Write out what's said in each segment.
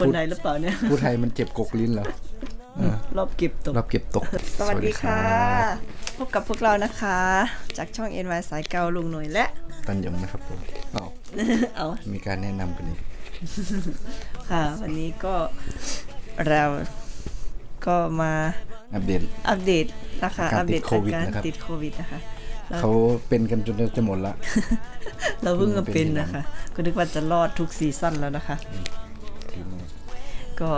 คนใดหรือเปล่าเนี่ยผู้ไทยมันเจ็บกกลิ้นเหรอเออรอบเก็บตก รอบเก็บตก สวัสดีค่ะรับพบกับพวกเรานะคะ จากช่อง NY สายเกาลุงหน่วยและ ตันยงนะครับผมเอาเอามีการแนะนำกันอีกค่ะ วันนี้ก็เราก็มาอัปเดต อัปเดตนะคะอาการอัปเดตติดโควิดอาการนะครับติดโควิดนะคะแล้วเขาเป็นกันจนจะหมดละ เราเพิ่งมาเป็นเป็นนะคะ ก็นึกว่าจะรอดทุกซีซั่นแล้วนะคะ ก็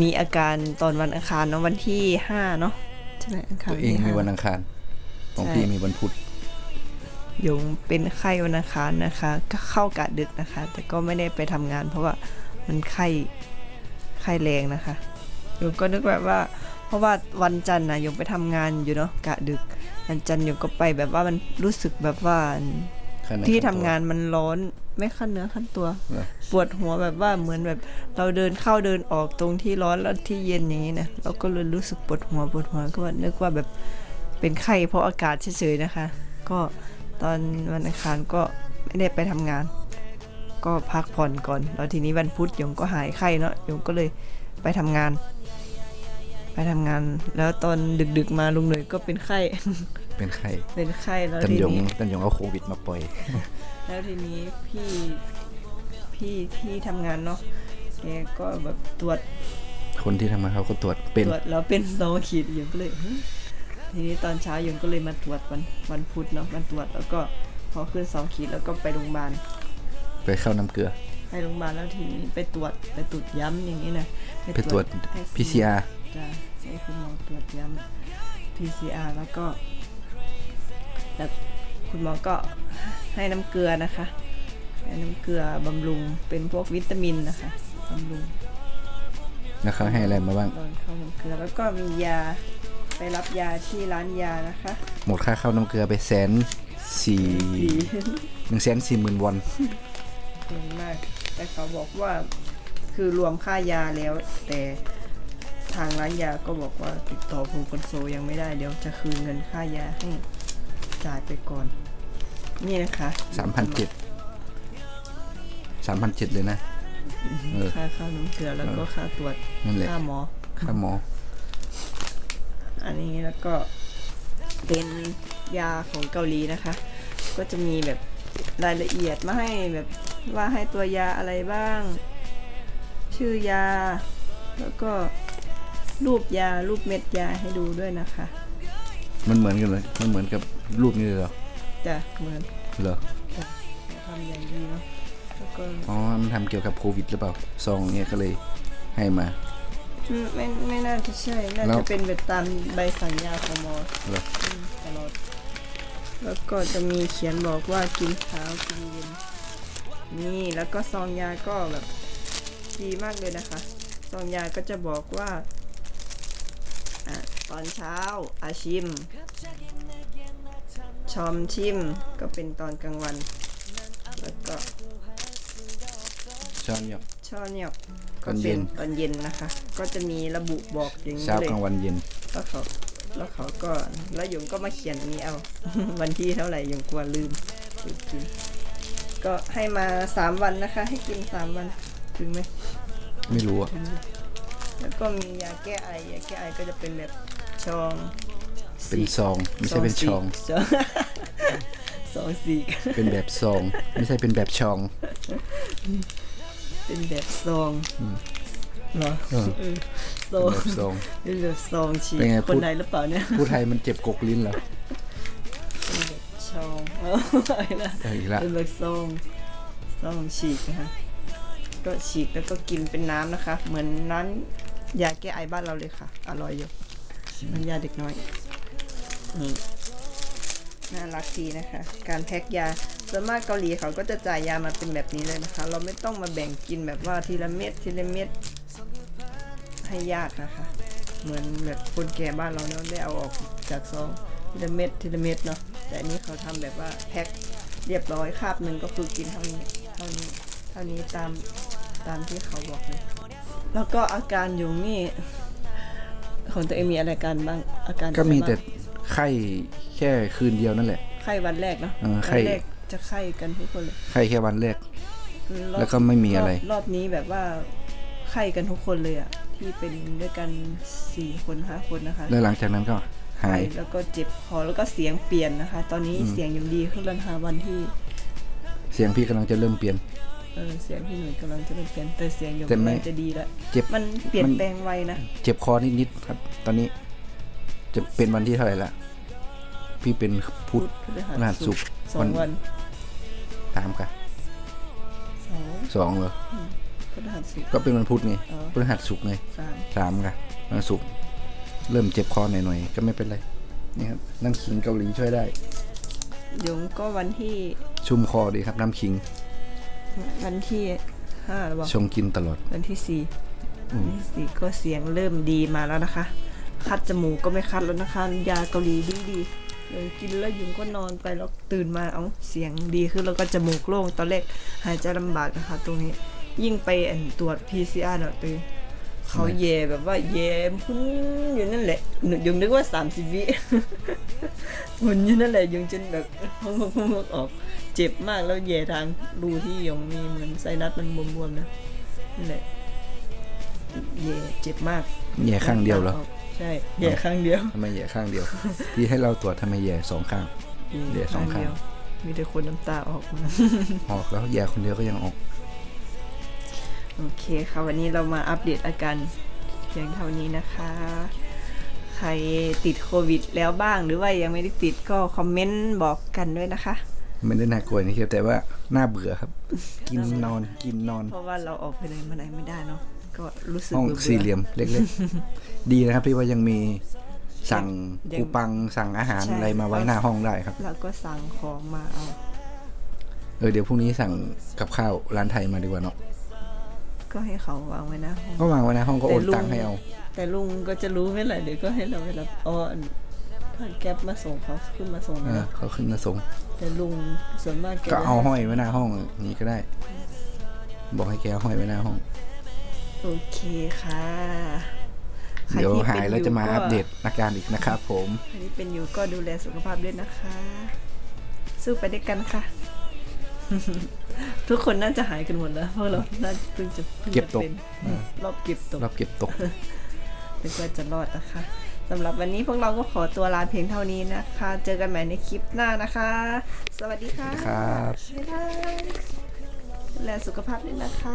มีอาการตอนวันอังคารเนาะวันที่ห้าเนาะใช่ไหมอังคารตัวเองมีที่วันห้าอังคารของใช่พี่มีวันพุธยงเป็นไข้วันอังคารนะคะ ก็เข้ากะดึกนะคะ แต่ก็ไม่ได้ไปทำงาน เพราะว่ามันไข้ไข้แรงนะคะยงก็นึกแบบว่า เพราะว่าวันจันทร์นะยงไปทำงานอยู่เนาะกะดึกวันจันทร์ยงก็ไปแบบว่ามันรู้สึกแบบว่า ข้ในที่ทำงานมันร้อน ไม่ขั้นเนื้อขั้นตัว เหรอ ปวดหัวแบบว่าเหมือนแบบ เราเดินเข้าเดินออกตรงที่ร้อนแล้วที่เย็นอย่างนี้นะเราก็เลยรู้สึกปวดหัวปวดหัวก็ว่านึกว่าแบบเป็นไข้เพราะอากาศเฉยๆนะคะ ก็ตอนวันอังคารก็ไม่ได้ไปทำงาน ก็พักผ่อนก่อนแล้วทีนี้วันพุธยงก็หายไข้เนาะยงก็เลยไปทำงาน ไปทำงาน แล้วตอนดึกๆมาลุงหน่ยก็เป็นไข้ เป็นไข้เป็นไข้แล้วตันทียงนี้ตันยงเอาโควิดมาปล่อย แล้วทีนี้พี่พี่ที่ทำงานเนาะแกก็แบบตรวจคนที่ทำงานเขาก็ตรวจเป็นตรวจแล้วเป็นสองขีดอยู่ก็เลยหึทีนี้ตอนเช้าอยู่ก็เลยมาตรวจวันวันพุธเนาะมันตรวจแล้วก็พอขึ้นสองขีดแล้วก็ไปโรงพยาบาล ไปเข้าน้ำเกลือ ไปโรงพยาบาลแล้วทีนี้ไปตรวจไปตรวจย้ำอย่างนี้นะไปตรวจ ให้ PCR จะให้คุณหมอตรวจย้ำ PCR แล้วก็ แล้วคุณหมอก็ให้น้ำเกลือนะคะให้น้ำเกลือบำรุงเป็นพวกวิตามินนะคะบำรุงแล้วเขาให้อะไรมาบ้างตอนเข้าน้ำเกลือแล้วก็มียาไปรับยาที่ร้านยานะคะหมดค่าเข้าน้ำเกลือไปแสนสี่สี่หนึ่งแสนสี่หมื่นวอนเก่งมาก แต่เขาบอกว่าคือรวมค่ายาแล้ว แต่ทางร้านยาก็บอกว่าติดต่อภูมิคอนโซลยังไม่ได้เดี๋ยวจะคืนเงินค่ายาให้ จ่ายไปก่อน นี่นะคะสามพันเจ็ดสามพันเจ็ดเลยนะ เออ ค่าเข้าน้ำเกลือแล้วก็ค่าตรวจนั่นแหละค่าหมอ ค่าหมอ อันนี้แล้วก็เป็นยาของเกาหลีนะคะ ก็จะมีแบบรายละเอียดมาให้แบบว่าให้ตัวยาอะไรบ้าง ชื่อยา แล้วก็รูปยารูปเม็ดยาให้ดูด้วยนะคะ มันเหมือนกันเลย มันเหมือนกับรูปนี้เลยเหรอจะเหมือนเหรอจะทำอย่างดีเนาะแล้วก็อ๋อ มันทำเกี่ยวกับโควิดหรือเปล่า ซองเนี่ยก็เลยให้มา อืมไม่ไม่น่าจะใช่ น่าแล้จะว เป็นแบบตามใบสั่งยาของหมอเหรอ อืมตลอด แล้วก็จะมีเขียนบอกว่ากินเช้ากินเย็นนี่แล้วก็ซองยาก็แบบดีมากเลยนะคะ ซองยาก็จะบอกว่าอะ ตอนเช้าอาชิม ชอมชิมก็เป็นตอนกลางวัน แล้วก็ ช้อนหยอก ช่อเนี่ยตอนเย็นตอนเย็นนะคะ ก็จะมีระบุบอกอย่างนี้เช้าเลยกลางวันเย็น แล้วเขาแล้วเขาก็แล้วหยงก็มาเขียนอันนี้เอา วันที่เท่าไหร่หยงกลัวลืมลืมกิน ก็ให้มาสามวันนะคะ ให้กินสามวันถึงไหมไม่รู้อะถึงอยู่แล้วก็มียาแก้ไอยาแก้ไอก็จะเป็นแบบ ชองเป็นซอง ไม่ใช่เป็นชองซองสองสีกเป็นแบบซอง ไม่ใช่เป็นแบบชอง เป็นแบบซองเหรอเออ เออซเป็อนงแบบซอง เป็นแบบซองฉีกเป็นไงคพูนดใดหรือเปล่าเนี่ยผู้ไทยมันเจ็บกกลิ้นเหรอเป็นแบบชองเอาอะไรนะเอออีกละเป็นแบบซองซองฉีกนะคะก็ฉีกแล้วก็กินเป็นน้ำนะคะ เหมือนน้ำยาแก้ไอบ้านเราเลยค่ะ อร่อยอยู่ น้ำยาเด็กน้อยนี่น่ารักดีนะคะ การแพ็คยาส่วนมากเกาหลีเขาก็จะจ่ายยามาเป็นแบบนี้เลยนะคะ เราไม่ต้องมาแบ่งกินแบบว่าทีละเม็ดทีละเม็ดให้ญาตินะคะ เหมือนแบบคนแก่บ้านเราเนาะได้เอาออกจากซองทีละเม็ดทีละเม็ดเนาะแต่อันนี้เขาทำแบบว่าแพ็คเรียบร้อยคาบหนึ่งก็คือกินเท่านี้เท่านี้เท่านี้ตามตามที่เขาบอกเลย แล้วก็อาการอยุงนี่ ของตัวเองมีอะไรกันบ้างอาการก็มีแต่เป็นไงบ้างไข้แค่คืนเดียวนั่นแหละไข้วันแรกเนาะเออไข้ วันแรกจะไข้กันทุกคนเลยไข้แค่วันแรก รอบแล้วก็ไม่มีอะไร บรอบนี้แบบว่าข้กันทุกคนเลยอะที่เป็นด้วยกันสี่คนห้าคนนะคะแล้วหลังจากนั้นก็หาย แล้วก็เจ็บคอแล้วก็เสียงเปลี่ยนนะคะ ตอนนี้เสียงยังดีขึ้นแล้วนะคะวันที่ เสียงพี่กำลังจะเริ่มเปลี่ยน เออเสียงพี่หนุ่ยกำลังจะเริ่มเปลี่ยนแต่เสียงยังแต่ไม่กำลังจะดีแล้วเจ็บมันเปลี่ยนมัน แปลงไวนะ เจ็บคอนิดๆครับ ตอนนี้ จะเป็นวันที่เท่าไหร่ละพี่เป็นพุธ พฤหัพฤหัสสศุศุกกร์ร์สอวังน วันตามกันสองสองเหรอพฤหัสศุกร์ ก็เป็นวันพุธไงอ๋อ พฤหัสศุกร์ไงสามสามกันวันศุกร์เริ่มเจ็บคอหน่อยๆก็ไม่เป็นไรนี่ครับน้ำขิงเกาหลีช่วยได้ยงก็วันที่ชุ่มคอดีครับน้ำขิง วันที่ห้าหรือเปล่าชงกินตลอด วันที่สี่วันที่สี่ก็เสียงเริ่มดีมาแล้วนะคะ คัดจมูกก็ไม่คัดแล้วนะคะ ยาเกาหลีดีดีๆเลยกินแล้วยุงก็นอนไปแล้วตื่นมาเอาเสียงดีขึ้นแล้วก็จมูกโล่งตอนแรกหายใจลำบากนะคะ ตรงนี้ยิ่งไปอันตรวจ PCR เนาะตือเขาเย่แบบว่าเย่พุ่นอยู่นั่นแหละหนูยังนึกว่า30วิ หุ่นอยู่นั่นแหละยังจนแบบพุ่งพุ่งพุ่งออก เจ็บมากแล้วเย่ทางรูที่ยงมีเหมือนไซนัสมันบวมๆนะนั่นแหละเย่เจ็บมากแย่ข้างเดียวเหรอใช่เย่ข้างเดียวทำไมแย่ข้างเดียวพี่ให้เราตรวจทำไมแย่สองข้างเย่สองข้างเดียวมีแต่คนน้ำตาออกมาออกแล้วแย่คนเดียวก็ยังออกโอเคค่ะวันนี้เรามาอัปเดตอาการเพียงเท่านี้นะคะ ใครติดโควิดแล้วบ้างหรือว่ายังไม่ได้ติดก็คอมเมนต์บอกกันด้วยนะคะ ไม่ได้น่ากลัวนะครับแต่ว่าน่าเบื่อครับ กินนอนกินนอน เพราะว่าเราออกไปไหนมาไหนไม่ได้เนาะก็รู้สึกห้องบื่ๆสี่เหลี่ยมเล็กๆ ดีนะครับที่ว่ายังมีสั่งยังคูปังสั่งอาหารใช่อะไรมาไว้หน้าห้องได้ครับ แล้วก็สั่งของมาเอา เออเดี๋ยวพรุ่งนี้สั่งกับข้าวร้านไทยมาดีกว่าเนาะก็ให้เขาวางไว้นะห้องก็วางไว้หน้าห้องก็โอนแต่ลุงตังค์ให้เอา แต่ลุงก็จะรู้ไหมล่ะเดี๋ยวก็ให้เราไปรับอ๋ออันถ้าแก๊ปมาส่งเขาขึ้นมาส่งเออนะเขาขึ้นมาส่ง แต่ลุงส่วนมากแกก็จะเอาห้อยไว้หน้าห้องนี้ก็ได้ บอกให้แกเอาห้อยไว้หน้าห้อง โอเคค่ะใครเดี๋ยวที่หายแล้วจะมาป็นอัปเดตอาการอีกนะครับผม ใครที่เป็นอยู่ก็ดูแลสุขภาพด้วยนะคะ สู้ไปด้วยกันค่ะ ทุกคนน่าจะหายกันหมดแล้วเพราะเราน่าเพิ่งจะพิ่งเก็บจะตก ป็นเออรอบเก็บตก รับเก็บตก เป็นว่าจะรอดนะคะสำหรับวันนี้พวกเราก็ขอตัวลาเพียงเท่านี้นะคะ เจอกันใหม่ในคลิปหน้านะคะ สวัสดีค่ะครับบ๊ายบายดูแลสุขภาพด้วยนะคะ